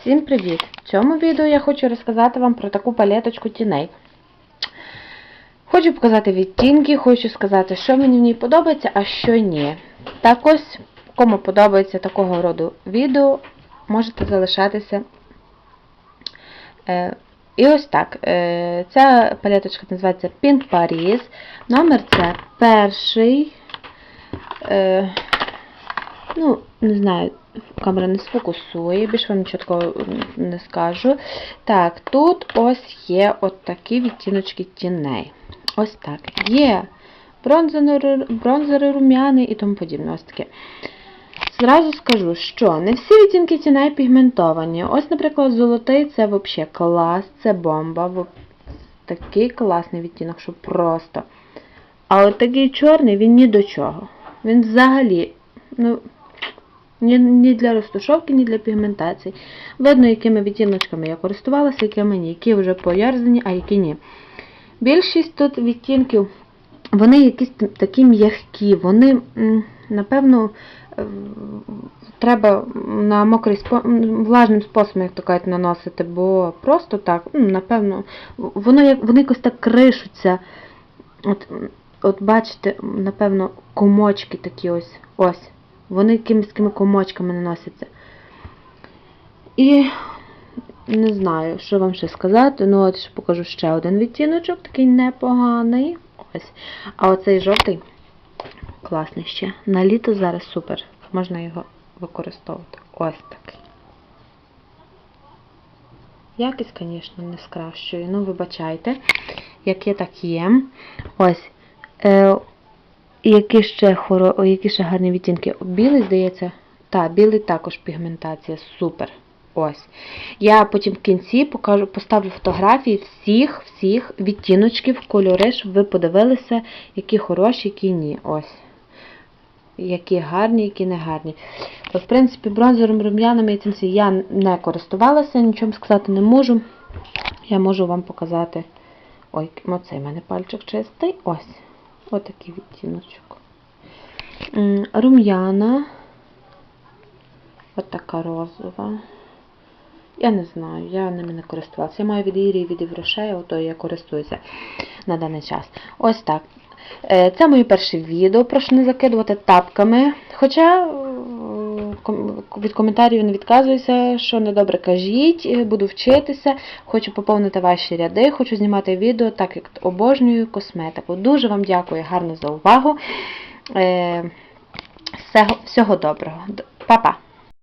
Всім привіт! В цьому відео я хочу розказати вам про таку палеточку тіней. Хочу показати відтінки, хочу сказати, що мені в ній подобається, а що ні. Так ось, кому подобається такого роду відео, можете залишатися. Е, і ось так. Е, ця палеточка називається Pink Paris. Номер це перший. Е, ну, не знаю, камера не сфокусує, більш вам нічого не скажу. Так, тут ось є от такі відтіночки тіней. Ось так. Є бронзери, бронзери рум'яний і тому подібне. Ось таке. Зразу скажу, що не всі відтінки тіней пігментовані. Ось, наприклад, золотий це взагалі клас, це бомба. Такий класний відтінок, що просто. А от такий чорний, він ні до чого. Він взагалі, ну, ні, ні для розтушовки, ні для пігментації. Видно, якими відтіночками я користувалася, якими ні, які вже поярзані, а які ні. Більшість тут відтінків, вони якісь такі м'які, вони, напевно, е, треба на мокрий влажним способом, як то кажуть, наносити, бо просто так, напевно, воно вони якось так кришуться. От, от бачите, напевно, комочки такі ось. Ось. Вони якимись такими комочками наносяться. І не знаю, що вам ще сказати. Ну, от ще покажу ще один відтіночок, такий непоганий. Ось. А оцей жовтий класний ще. На літо зараз супер. Можна його використовувати. Ось такий. Якість, звісно, не скращую. Ну, вибачайте, як є, так є. Ось. Е, які ще, хоро... о, які ще гарні відтінки? Білий, здається. Так, білий також пігментація. Супер. Ось. Я потім в кінці покажу, поставлю фотографії всіх всіх відтіночків, кольори, щоб ви подивилися, які хороші, які ні. Ось. Які гарні, які не гарні. В принципі, бронзером рум'янами і я не користувалася, нічого сказати не можу. Я можу вам показати. Ой, оцей в мене пальчик чистий. Ось. Отакий відтіночок. Рум'яна. От така розова. Я не знаю, я ними не користувалася. Я маю від Ірії, від Єврошея, ото я користуюся на даний час. Ось так. Е, Це моє перше відео. Прошу не закидувати тапками. Хоча від коментарів не відказуюся, що недобре кажіть, е, буду вчитися, хочу поповнити ваші ряди, хочу знімати відео, так як обожнюю косметику. Дуже вам дякую гарно за увагу. Е, Всього, доброго. Па-па!